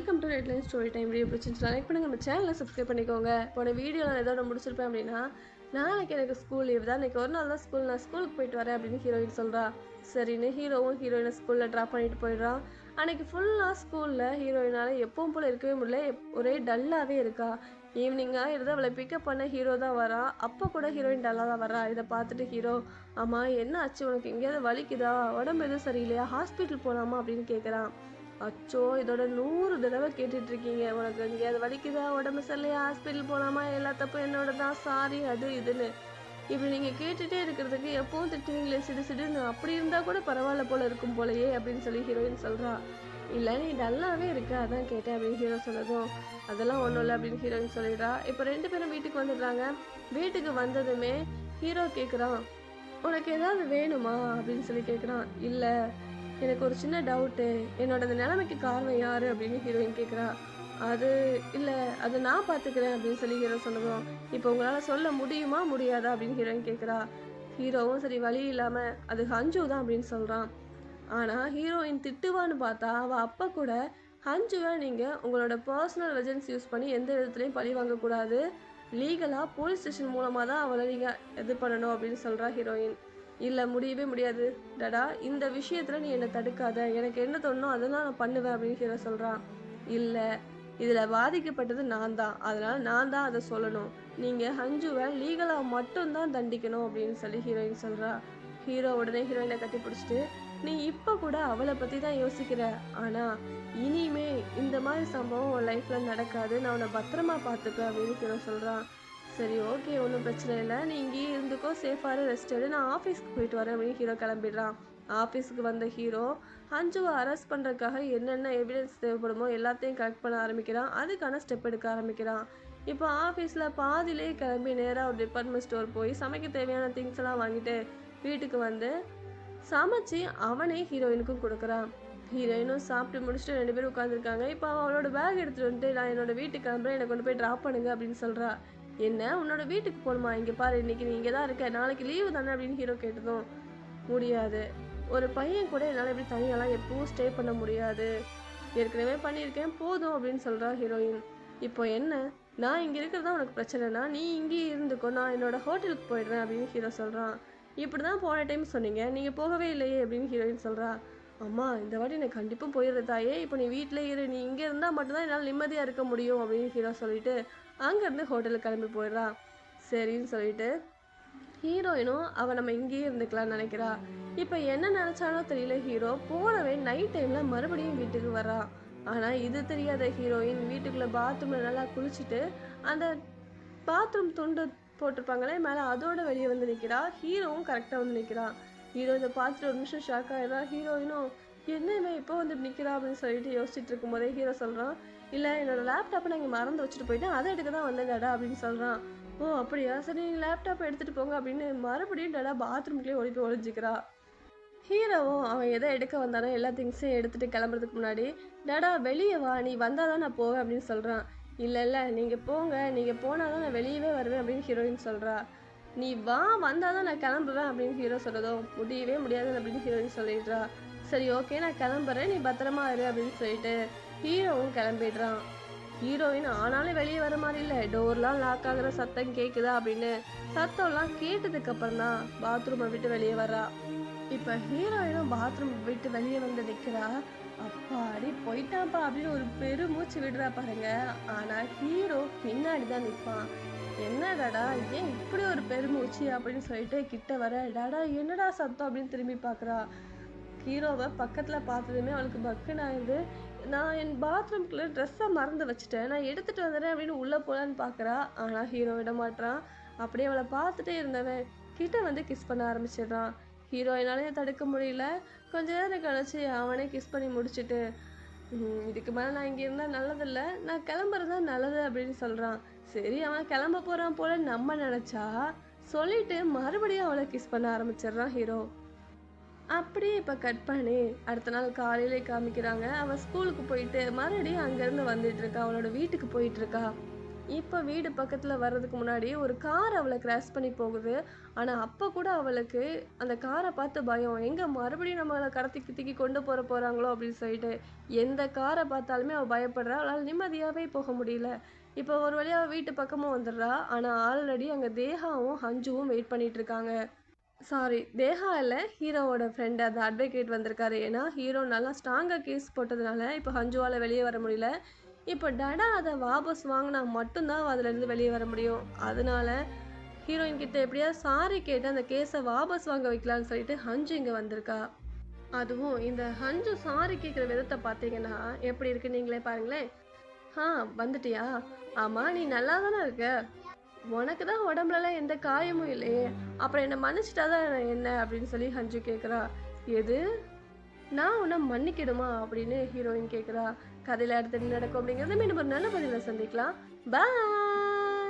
Welcome to Redline story time video பிடிச்சிருந்துச்சு like பண்ணுங்கள் நம்ம சேனலை சப்ஸ்கிரைப் பண்ணிக்கோங்க. போன வீடியோவில் நான் இதோட முடிச்சிருப்பேன் அப்படின்னா நாளைக்கு எனக்கு ஸ்கூல் லீவ் தான். இன்றைக்கி ஒரு நாள் தான் ஸ்கூல் நான் ஸ்கூலுக்கு போயிட்டு வரேன் அப்படின்னு ஹீரோயின் சொல்கிறா சரின்னு ஹீரோவும் ஹீரோயினை ஸ்கூலில் ட்ராப் பண்ணிட்டு போயிடுறான் அன்னைக்கு ஃபுல்லாக ஸ்கூலில் ஹீரோயினால் எப்பவும் போல் இருக்கவே முடியல. ஒரே டல்லாகவே இருக்கா. ஈவினிங்காக இருந்தால் அவளை பிக்கப் பண்ண ஹீரோ தான் வரா. அப்போ கூட ஹீரோயின் டல்லாக தான் வரா இதை பார்த்துட்டு ஹீரோ ஆமாம் என்ன ஆச்சு? உனக்கு எங்கேயாவது வலிக்குதா? உடம்பு எதுவும் சரியில்லையா? ஹாஸ்பிட்டல் போகலாமா அப்படின்னு கேட்குறான் அச்சோ இதோட நூறு தடவை கேட்டுட்டு இருக்கீங்க உனக்கு எங்கேயாவது வலிக்குதா? உடம்பு சரியில்லையா? ஹாஸ்பிட்டல் போகலாமா எல்லா தப்பும் என்னோட தான் சாரி அது இதுன்னு. இப்படி நீங்கள் கேட்டுட்டே இருக்கிறதுக்கு எப்பவும் திட்டுவீங்களே? சிடு சிடுன்னு. அப்படி இருந்தால் கூட பரவாயில்ல போல இருக்கும் போலயே அப்படின்னு சொல்லி ஹீரோயின் சொல்கிறா இல்லை நீ நல்லாவே இருக்கு. அதான் கேட்டேன் அப்படின்னு ஹீரோ சொன்னதும் அதெல்லாம் ஒன்றும் இல்லை அப்படின்னு ஹீரோயின் சொல்லிடுறா. இப்போ ரெண்டு பேரும் வீட்டுக்கு வந்துடுறாங்க. வீட்டுக்கு வந்ததுமே ஹீரோ கேட்குறான் உனக்கு ஏதாவது வேணுமா? அப்படின்னு சொல்லி கேட்குறான் இல்லை. எனக்கு ஒரு சின்ன டவுட்டு. என்னோட அந்த நிலைமைக்கு காரணம் யாரு அப்படின்னு ஹீரோயின் கேட்குறா அது இல்லை அது நான் பார்த்துக்கிறேன் அப்படின்னு சொல்லி ஹீரோ சொன்னதும் இப்போ உங்களால் சொல்ல முடியுமா முடியாதா அப்படின்னு ஹீரோயின் கேட்குறா ஹீரோவும் சரி வழி இல்லாமல் அது ஹஞ்சு தான் அப்படின்னு சொல்கிறான் ஆனால் ஹீரோயின் திட்டுவான்னு பார்த்தா அவள் அப்போ கூட ஹஞ்சுவை நீங்கள் உங்களோட பர்சனல் ரெஜன்ஸ் யூஸ் பண்ணி எந்த விதத்துலையும் பழி வாங்கக்கூடாது லீகலாக போலீஸ் ஸ்டேஷன் மூலமாக தான் அவளை நீங்கள் இது பண்ணணும் அப்படின்னு சொல்கிறா ஹீரோயின். இல்லை முடியவே முடியாது. டடா இந்த விஷயத்தில் நீ என்னை தடுக்காத. எனக்கு என்ன தோணும் அதெல்லாம் நான் பண்ணுவேன் அப்படின்னு ஹீரோ சொல்கிறான் இல்லை இதில் பாதிக்கப்பட்டது நான் தான். அதனால் நான் தான் அதை சொல்லணும். நீங்கள் ஹஞ்சுவை லீகலாக மட்டும்தான் தண்டிக்கணும் அப்படின்னு சொல்லி ஹீரோயின் சொல்கிறா ஹீரோ உடனே ஹீரோயினை கட்டி பிடிச்சிட்டு நீ இப்போ கூட அவளை பற்றி தான் யோசிக்கிற. ஆனால் இனிமே இந்த மாதிரி சம்பவம் உன் லைஃப்பில் நடக்காது. நான் உன்னை பத்திரமா பார்த்துப்பேன் அப்படின்னு ஹீரோ சொல்கிறான் சரி ஓகே ஒன்றும் பிரச்சனை இல்லை. நீ இங்கேயே இருந்துக்கோ சேஃபாக ரெஸ்ட் எடு. நான் ஆஃபீஸ்க்கு போயிட்டு வரேன் அப்படின்னு ஹீரோ கிளம்பிடுறான். ஆஃபீஸுக்கு வந்த ஹீரோ அஞ்சுவை அரெஸ்ட் பண்ணுறதுக்காக என்னென்ன எவிடன்ஸ் தேவைப்படுமோ எல்லாத்தையும் கலெக்ட் பண்ண ஆரம்பிக்கிறான். அதுக்கான ஸ்டெப் எடுக்க ஆரம்பிக்கிறான். இப்போ ஆஃபீஸில் பாதிலே கிளம்பி நேராக ஒரு டிபார்ட்மெண்ட் ஸ்டோர் போய் சமைக்க தேவையான திங்ஸ் எல்லாம் வாங்கிட்டு வீட்டுக்கு வந்து சமைச்சு அவனே ஹீரோயினுக்கும் கொடுக்குறான். ஹீரோயினும் சாப்பிட்டு முடிச்சுட்டு ரெண்டு பேரும் உட்காந்துருக்காங்க இப்போ அவளோட பேக் எடுத்துகிட்டு வந்துட்டு நான் என்னோட வீட்டுக்கு கிளம்புறேன் என்னை கொண்டு போய் ட்ராப் பண்ணுங்க அப்படின்னு சொல்கிறா என்ன? உன்னோட வீட்டுக்கு போகணுமா இங்கே பாரு இன்னைக்கு நீ இங்கே தான் இருக்க. நாளைக்கு லீவு தானே அப்படின்னு ஹீரோ கேட்டதும் முடியாது. ஒரு பையன் கூட என்னால் இப்படி தனியாலாம் எப்பவும் ஸ்டே பண்ண முடியாது. ஏற்கனவே பண்ணியிருக்கேன் போதும் அப்படின்னு சொல்கிறா ஹீரோயின் இப்போ என்ன? நான் இங்கே இருக்கிறதா உனக்கு பிரச்சனைனா நீ இங்கேயே இருந்துக்கோ. நான் என்னோட ஹோட்டலுக்கு போயிடுறேன் அப்படின்னு ஹீரோ சொல்கிறான் இப்படி தான் போன டைம் சொன்னீங்க. நீங்கள் போகவே இல்லையே அப்படின்னு ஹீரோயின் சொல்கிறா அம்மா இந்த வாட்டி நான் கண்டிப்பாக போயிடுறதா தாயே இப்போ நீ வீட்டிலே இரு. நீ இங்கே இருந்தால் மட்டும்தான் என்னால் நிம்மதியாக இருக்க முடியும் அப்படின்னு ஹீரோ சொல்லிட்டு அங்கேருந்து ஹோட்டலுக்கு கிளம்பி போயிடுறா. சரின்னு சொல்லிட்டு ஹீரோயினும் அவள் நம்ம இங்கேயே இருந்துக்கலாம்னு நினைக்கிறா. இப்போ என்ன நினச்சானோ தெரியல ஹீரோ போனவே நைட் டைமில் மறுபடியும் வீட்டுக்கு வர்றான் ஆனால் இது தெரியாத ஹீரோயின் வீட்டுக்குள்ளே பாத்ரூமில் நல்லா குளிச்சுட்டு அந்த பாத்ரூம் துண்டு போட்டிருப்பாங்களே மேலே அதோட வெளியே வந்து நிற்கிறா ஹீரோவும் கரெக்டாக வந்து நிற்கிறான் ஹீரோ இதை பார்த்துட்டு ஒரு நிமிஷம் ஷாக் ஆகிடுறா ஹீரோயினும் என்ன இவன் இப்போ வந்து நிற்கிறா அப்படின்னு சொல்லிட்டு யோசிச்சுட்டு இருக்கும்போதே ஹீரோ சொல்கிறான் இல்லை என்னோடய லேப்டாப்பை நான் இங்கே மறந்து வச்சுட்டு போயிட்டேன். அதை எடுக்க தான் வந்தேன் டடா அப்படின்னு சொல்கிறான் ஓ அப்படியா? சரி நீங்கள் லேப்டாப்பை எடுத்துகிட்டு போங்க அப்படின்னு மறுபடியும் டடா பாத்ரூம்குள்ளேயே ஓடி போய் ஒழிஞ்சிக்கிறா ஹீரோவும் அவன் எதை எடுக்க வந்தானோ எல்லா திங்ஸையும் எடுத்துகிட்டு கிளம்புறதுக்கு முன்னாடி டடா வெளியே வா. நீ வந்தால் தான் நான் போவேன் அப்படின்னு சொல்கிறான் இல்லை இல்லை நீங்கள் போங்க. நீங்கள் போனால் தான் நான் வெளியவே வருவேன் அப்படின்னு ஹீரோயின் சொல்கிறா நீ வா. வந்தால் தான் நான் கிளம்புவேன் அப்படின்னு ஹீரோ சொல்கிறதும் முடியவே முடியாது அப்படின்னு ஹீரோயின் சொல்லிடுறா. சரி ஓகே நான் கிளம்புறேன். நீ பத்திரமா இரு அப்படின்னு சொல்லிட்டு ஹீரோவும் கிளம்பிடுறான். ஹீரோயின் ஆனாலும் வெளியே வர மாதிரி இல்லை. டோர்லாம் லாக் ஆகுற சத்தம் கேட்குதா அப்படின்னு சத்தம்லாம் கேட்டதுக்கு அப்புறம் தான் பாத்ரூமை விட்டு வெளியே வர்றா. இப்போ ஹீரோயினும் பாத்ரூம் விட்டு வெளியே வந்து நிற்கிறா அப்பாடி போயிட்டாப்பா அப்படின்னு ஒரு பெருமூச்சு விடுறா பாருங்க. ஆனால் ஹீரோ பின்னாடி தான் நிற்பான் என்னடாடா ஏன் இப்படி ஒரு பெருமூச்சு அப்படின்னு சொல்லிட்டு கிட்ட வர டாடா என்னடா சத்தம்? அப்படின்னு திரும்பி பார்க்குறா ஹீரோவை பக்கத்தில் பார்த்ததுமே அவளுக்கு பக்குன்னு ஆயிடுது நான் என் பாத்ரூம்குள்ளே ட்ரெஸ்ஸை மறந்து வச்சுட்டேன். நான் எடுத்துகிட்டு வந்துடுறேன் அப்படின்னு உள்ளே போகலான்னு பார்க்குறா ஆனால் ஹீரோ விட மாட்றான். அப்படியே அவளை பார்த்துட்டே இருந்தவன் கிட்ட வந்து கிஸ் பண்ண ஆரம்பிச்சிடுறான். ஹீரோயினாலேயே தடுக்க முடியல. கொஞ்ச நேரம் கழிச்சு அவனே கிஸ் பண்ணி முடிச்சுட்டு இதுக்கு மேலே நான் இங்கே இருந்தால் நல்லதில்லை. நான் கிளம்புறது தான் நல்லது அப்படின்னு சொல்கிறான் சரி அவன் கிளம்ப போகிறான் போல நம்ம நினச்சா சொல்லிட்டு மறுபடியும் அவளை கிஸ் பண்ண ஆரம்பிச்சிடுறான் ஹீரோ. அப்படியே இப்போ கட் பண்ணி அடுத்த நாள் காலையிலே காமிக்கிறாங்க. அவள் ஸ்கூலுக்கு போயிட்டு மறுபடியும் அங்கேருந்து வந்துட்டு இருக்கா. அவளோட வீட்டுக்கு போயிட்டு இருக்கா. இப்போ வீடு பக்கத்தில் வர்றதுக்கு முன்னாடி ஒரு கார் அவளை கிராஸ் பண்ணி போகுது. ஆனால் அப்போ கூட அவளுக்கு அந்த காரை பார்த்து பயம். எங்கே மறுபடியும் நம்மளை கடத்தி கித்திக்கி கொண்டு போகிற போகிறாங்களோ அப்படின்னு சொல்லிட்டு எந்த காரை பார்த்தாலுமே அவள் பயப்படுறா. அவளால் நிம்மதியாகவே போக முடியல. இப்போ ஒரு வழியாக வீட்டு பக்கமும் வந்துடுறா. ஆனால் ஆல்ரெடி அங்கே தேகாவும் ஹஞ்சுவும் வெயிட் பண்ணிகிட்ருக்காங்க இருக்காங்க. சாரி தேகா இல்லை ஹீரோவோட ஃப்ரெண்டு அந்த அட்வொகேட் வந்திருக்காரு. ஏன்னா ஹீரோ நல்லா ஸ்ட்ராங்காக கேஸ் போட்டதுனால இப்போ ஹஞ்சுவால் வெளியே வர முடியல. இப்போ டடா அதை வாபஸ் வாங்கினா மட்டும்தான் அதுலேருந்து வெளியே வர முடியும். அதனால ஹீரோயின் கிட்ட எப்படியாவது சாரி கேட்டு அந்த கேஸை வாபஸ் வாங்க வைக்கலான்னு சொல்லிட்டு ஹஞ்சு இங்கே வந்திருக்கா. அதுவும் இந்த ஹஞ்சு சாரி கேட்குற விதத்தை பார்த்தீங்கன்னா எப்படி இருக்கு நீங்களே பாருங்களேன். ஆ வந்துட்டியா? ஆமாம் நீ நல்லா தானே இருக்க? உனக்கு தான் உடம்புலலாம் எந்த காயமும் இல்லையே. அப்புறம் என்னை மன்னிச்சிட்டா தான் என்ன அப்படின்னு சொல்லி ஹஞ்சு கேட்குறா எது? நான் உன்னை மன்னிக்கிடுமா அப்படின்னு ஹீரோயின் கேட்குறா கதையில் அடுத்து நடக்கும் அப்படிங்கிறத மீண்டும் ஒரு நல்ல பதிவில் சந்திக்கலாம். பாய்